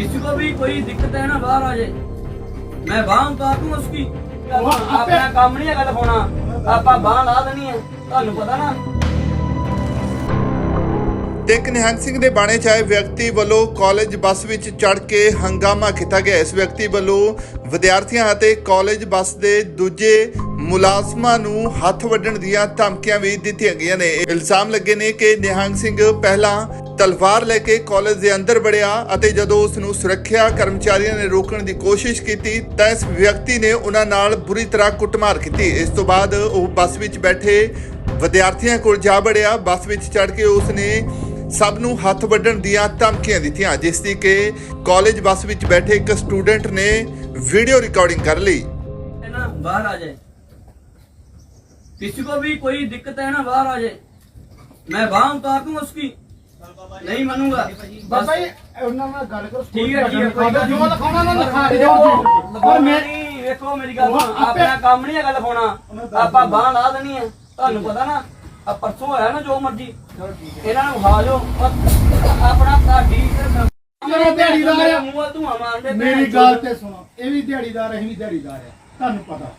किसी को भी कोई दिक्कत है ना बाहर आ जाए मैं बाह उतार दूं उसकी अपना काम नहीं है दिखाना ਆਪਾਂ ਬਾਹ ਲਾ ਦੇਣੀ ਹੈ ਤੁਹਾਨੂੰ ਪਤਾ ਨਾ ਤੇ ਇੱਕ ਨਿਹੰਗ ਸਿੰਘ ਦੇ ਬਾਣੇ ਚ ਆਏ ਵਿਅਕਤੀ ਵੱਲੋਂ ਕਾਲਜ ਬੱਸ ਵਿੱਚ ਚੜ ਕੇ ਹੰਗਾਮਾ ਕੀਤਾ ਗਿਆ ਇਸ ਵਿਅਕਤੀ ਵੱਲੋਂ ਵਿਦਿਆਰਥੀਆਂ ਅਤੇ ਕਾਲਜ ਬੱਸ ਦੇ ਦੂਜੇ ਮੁਲਾਜ਼ਮਾਂ ਨੂੰ ਹੱਥ ਵੱਢਣ ਦੀਆਂ ਧਮਕੀਆਂ ਵੀ ਦਿੱਤੀਆਂ ਗਈਆਂ ਨੇ ਇਲਜ਼ਾਮ ਲੱਗੇ ਨੇ ਕਿ ਨਿਹੰਗ ਸਿੰਘ ਪਹਿਲਾਂ ਤਲਵਾਰ ਲੈ ਕੇ ਕਾਲਜ ਦੇ ਅੰਦਰ ਵੜਿਆ ਅਤੇ ਜਦੋਂ ਉਸ ਨੂੰ ਸੁਰੱਖਿਆ ਕਰਮਚਾਰੀਆਂ ਨੇ ਰੋਕਣ ਦੀ ਕੋਸ਼ਿਸ਼ ਕੀਤੀ ਤਾਂ ਇਸ ਵਿਅਕਤੀ ਨੇ ਉਹਨਾਂ ਨਾਲ ਬੁਰੀ ਤਰ੍ਹਾਂ ਕੁੱਟਮਾਰ ਕੀਤੀ ਇਸ ਤੋਂ ਬਾਅਦ ਉਹ ਬੱਸ ਵਿੱਚ ਬੈਠੇ ਵਿਦਿਆਰਥੀਆਂ ਕੋਲ ਜਾ ਵੜਿਆ ਬੱਸ ਵਿੱਚ ਚੜ ਕੇ ਉਸ ਨੇ ਸਭ ਨੂੰ ਹੱਥ ਵੱਢਣ ਦੀਆਂ ਧਮਕੀਆਂ ਦਿੱਤੀਆਂ ਜਿਸ ਦੀ ਕਿ ਕਾਲਜ ਬੱਸ ਵਿੱਚ ਬੈਠੇ ਇੱਕ ਸਟੂਡੈਂਟ ਨੇ ਵੀਡੀਓ ਰਿਕਾਰਡਿੰਗ ਕਰ ਲਈ है ना बाहर आ जाए किसी को भी कोई दिक्कत है ना बाहर आ जाए मैं बाह उतार दूं उसकी ਨਹੀਂ ਮੰਨੂਗਾ। ਬਾਬਾ ਜੀ ਉਹਨਾਂ ਨਾਲ ਗੱਲ ਕਰੋ ਠੀਕ ਹੈ ਠੀਕ ਹੈ ਜੋ ਲਿਖਾਉਣਾ ਨਾ ਲਿਖਾ ਦੇ ਪਰ ਮੇਰੀ ਵੇਖੋ ਮੇਰੀ ਗੱਲ ਆਪਣਾ ਕੰਮ ਨਹੀਂ ਹੈਗਾ ਲਿਖਾਉਣਾ। ਆਪਾਂ ਬਾਹ ਲਾ ਦੇਣੀ ਹੈ। ਤੁਹਾਨੂੰ ਪਤਾ ਨਾ ਆ ਪਰਸੋਂ ਹੋਇਆ ਨਾ ਜੋ ਮਰਜ਼ੀ। ਇਹਨਾਂ ਨੂੰ ਖਾ ਲਿਓ। ਆਪਣਾ ਤੁਹਾਡੀ ਮੇਰੇ ਦਿਹਾੜੀਦਾਰ ਆ। ਮੂੰਹ ਧੂਆ ਮਾਰਦੇ ਮੇਰੀ ਗੱਲ ਤੇ ਸੁਣੋ ਇਹ ਵੀ ਦਿਹਾੜੀਦਾਰ ਅਸੀਂ ਵੀ ਦਿਹਾੜੀਦਾਰ ਆ ਤੁਹਾਨੂੰ ਪਤਾ।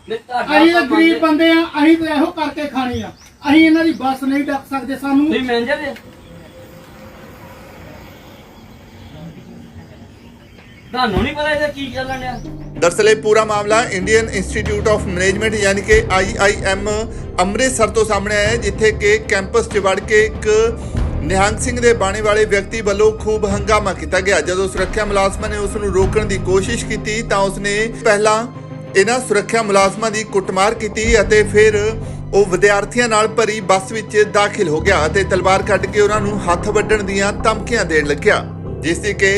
ਅਸੀਂ ਤਾਂ ਗਰੀਬ ਬੰਦੇ ਆ ਅਸੀਂ ਤਾਂ ਇਹੋ ਕਰਕੇ ਖਾਣੀ ਆ। ਅਸੀਂ ਇਹਨਾਂ ਦੀ ਬੱਸ ਨਹੀਂ ਡੱਕ ਸਕਦੇ ਸਾਨੂੰ। ਨਹੀਂ ਮੈਨੇਜਰ ਤੁਹਾਨੂੰ ਨਹੀਂ ਪਤਾ ਇਹਦਾ ਕੀ ਚੱਲਣ ਡਿਆ? ਦਰਅਸਲ ਇਹ ਪੂਰਾ ਮਾਮਲਾ ਇੰਡੀਅਨ ਇੰਸਟੀਚਿਊਟ ਆਫ ਮੈਨੇਜਮੈਂਟ ਯਾਨੀ ਕਿ IIM ਅੰਮ੍ਰਿਤਸਰ ਤੋਂ ਸਾਹਮਣੇ ਆਇਆ ਹੈ, ਜਿੱਥੇ ਕਿ ਕੈਂਪਸ 'ਚ ਵੜ ਕੇ ਇੱਕ ਨਿਹੰਗ ਸਿੰਘ ਦੇ ਬਾਣੇ ਵਾਲੇ ਵਿਅਕਤੀ ਵੱਲੋਂ ਖੂਬ ਹੰਗਾਮਾ ਕੀਤਾ ਗਿਆ। ਜਦੋਂ ਸੁਰੱਖਿਆ ਮੁਲਾਜ਼ਮਾਂ ਨੇ ਉਸ ਨੂੰ ਰੋਕਣ ਦੀ ਕੋਸ਼ਿਸ਼ ਕੀਤੀ ਤਾਂ ਉਸਨੇ ਪਹਿਲਾਂ ਇਹਨਾਂ ਸੁਰੱਖਿਆ ਮੁਲਾਜ਼ਮਾਂ ਦੀ ਕੁੱਟਮਾਰ ਕੀਤੀ ਅਤੇ ਫਿਰ ਉਹ ਵਿਦਿਆਰਥੀਆਂ ਨਾਲ ਭਰੀ ਬੱਸ ਵਿੱਚ ਦਾਖਲ ਹੋ ਗਿਆ ਅਤੇ ਤਲਵਾਰ ਕੱਢ ਕੇ ਉਹਨਾਂ ਨੂੰ ਹੱਥ ਵੱਢਣ ਦੀਆਂ ਧਮਕੀਆਂ ਦੇਣ ਲੱਗਿਆ ਜਿਸ ਦੀ ਕਿ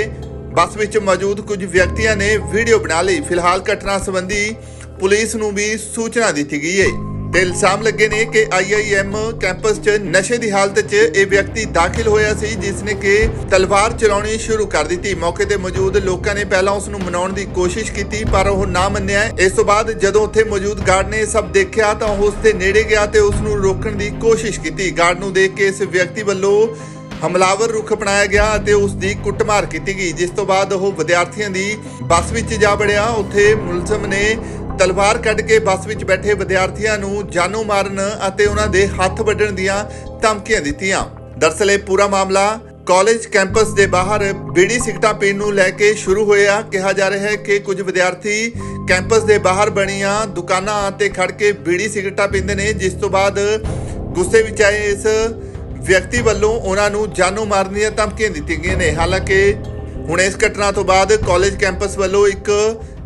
ਬੱਸ ਵਿੱਚ ਮੌਜੂਦ ਕੁਝ ਵਿਅਕਤੀਆਂ ਨੇ ਵੀਡੀਓ ਬਣਾ ਲਈ। ਫਿਲਹਾਲ ਘਟਨਾ ਸੰਬੰਧੀ ਪੁਲਿਸ ਨੂੰ ਵੀ ਸੂਚਨਾ ਦਿੱਤੀ ਗਈ ਹੈ। ਤੇ ਇਲਜ਼ਾਮ ਲੱਗੇ ਨੇ ਕਿ IIM ਕੈਂਪਸ 'ਚ ਨਸ਼ੇ ਦੀ ਹਾਲਤ 'ਚ ਇਹ ਵਿਅਕਤੀ ਦਾਖਲ ਹੋਇਆ ਸੀ, ਜਿਸ ਨੇ ਕਿ ਤਲਵਾਰ ਚਲਾਉਣੀ ਸ਼ੁਰੂ ਕਰ ਦਿੱਤੀ। ਮੌਕੇ ਤੇ ਮੌਜੂਦ ਲੋਕਾਂ ਨੇ ਪਹਿਲਾਂ ਉਸ ਨੂੰ ਮਨਾਉਣ ਦੀ ਕੋਸ਼ਿਸ਼ ਕੀਤੀ, ਪਰ ਉਹ ਨਾ ਮੰਨਿਆ। ਇਸ ਤੋਂ ਬਾਅਦ ਜਦੋਂ ਉੱਥੇ ਮੌਜੂਦ ਗਾਰਡ ਨੇ ਸਭ ਦੇਖਿਆ ਤਾਂ ਉਹ ਉਸ ਦੇ ਨੇੜੇ ਗਿਆ ਤੇ ਉਸ ਨੂੰ ਰੋਕਣ ਦੀ ਕੋਸ਼ਿਸ਼ ਕੀਤੀ। ਗਾਰਡ ਨੂੰ ਦੇਖ ਕੇ ਇਸ ਵਿਅਕਤੀ ਵੱਲੋਂ ਹਮਲਾਵਰ ਰੁੱਖ ਅਪਣਾਇਆ ਗਿਆ ਅਤੇ ਉਸ ਦੀ ਕੁੱਟਮਾਰ ਕੀਤੀ ਗਈ, ਜਿਸ ਤੋਂ ਬਾਅਦ ਉਹ ਵਿਦਿਆਰਥੀਆਂ ਦੀ ਬੱਸ ਵਿੱਚ ਜਾ ਵੜਿਆ। ਉੱਥੇ ਮੁਲਜ਼ਮ ਨੇ ਤਲਵਾਰ ਕੱਢ ਕੇ ਬੱਸ ਵਿੱਚ ਬੈਠੇ ਵਿਦਿਆਰਥੀਆਂ ਨੂੰ ਜਾਨੋਂ ਮਾਰਨ ਅਤੇ ਉਹਨਾਂ ਦੇ ਹੱਥ ਵੱਢਣ ਦੀਆਂ ਧਮਕੀਆਂ ਦਿੱਤੀਆਂ। ਦਰਅਸਲ ਇਹ ਪੂਰਾ ਮਾਮਲਾ ਕਾਲਜ ਕੈਂਪਸ ਦੇ ਬਾਹਰ ਬੀੜੀ ਸਿਗਟਾਂ ਪੀਣ ਨੂੰ ਲੈ ਕੇ ਸ਼ੁਰੂ ਹੋਇਆ। ਕਿਹਾ ਜਾ ਰਿਹਾ ਹੈ ਕਿ ਕੁਝ ਵਿਦਿਆਰਥੀ ਕੈਂਪਸ ਦੇ ਬਾਹਰ ਬਣੀਆਂ ਦੁਕਾਨਾਂ ਤੇ ਖੜ ਕੇ ਬੀੜੀ ਸਿਗਟਾਂ ਪੀਂਦੇ ਨੇ, ਜਿਸ ਤੋਂ ਬਾਅਦ ਗੁੱਸੇ ਵਿੱਚ ਆਏ ਇਸ ਵਿਅਕਤੀ ਵੱਲੋਂ ਉਹਨਾਂ ਨੂੰ ਜਾਨੋਂ ਮਾਰਨ ਦੀਆਂ ਧਮਕੀਆਂ ਦਿੱਤੀਆਂ ਗਈਆਂ ਨੇ। ਹਾਲਾਂਕਿ, ਹੁਣ ਇਸ ਘਟਨਾ ਤੋਂ ਬਾਅਦ ਕਾਲਜ ਕੈਂਪਸ ਵੱਲੋਂ ਇੱਕ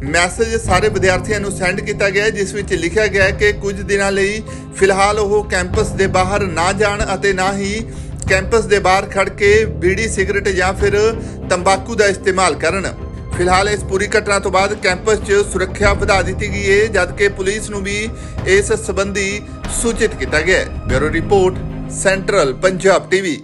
ਮੈਸੇਜ ਸਾਰੇ ਵਿਦਿਆਰਥੀਆਂ ਨੂੰ ਸੈਂਡ ਕੀਤਾ ਗਿਆ ਜਿਸ ਵਿੱਚ ਲਿਖਿਆ ਗਿਆ ਹੈ ਕਿ ਕੁਝ ਦਿਨਾਂ ਲਈ ਫਿਲਹਾਲ ਉਹ ਕੈਂਪਸ ਦੇ ਬਾਹਰ ਨਾ ਜਾਣ ਅਤੇ ਨਾ ਹੀ ਕੈਂਪਸ ਦੇ ਬਾਹਰ ਖੜ ਕੇ ਬੀੜੀ, ਸਿਗਰਟ ਜਾਂ ਫਿਰ ਤੰਬਾਕੂ ਦਾ ਇਸਤੇਮਾਲ ਕਰਨ। ਫਿਲਹਾਲ ਇਸ ਪੂਰੀ ਘਟਨਾ ਤੋਂ ਬਾਅਦ ਕੈਂਪਸ 'ਚ ਸੁਰੱਖਿਆ ਵਧਾ ਦਿੱਤੀ ਗਈ ਹੈ, ਜਦਕਿ ਪੁਲਿਸ ਨੂੰ ਵੀ ਇਸ ਸੰਬੰਧੀ ਸੂਚਿਤ ਕੀਤਾ ਗਿਆ ਹੈ। Bureau report central Punjab TV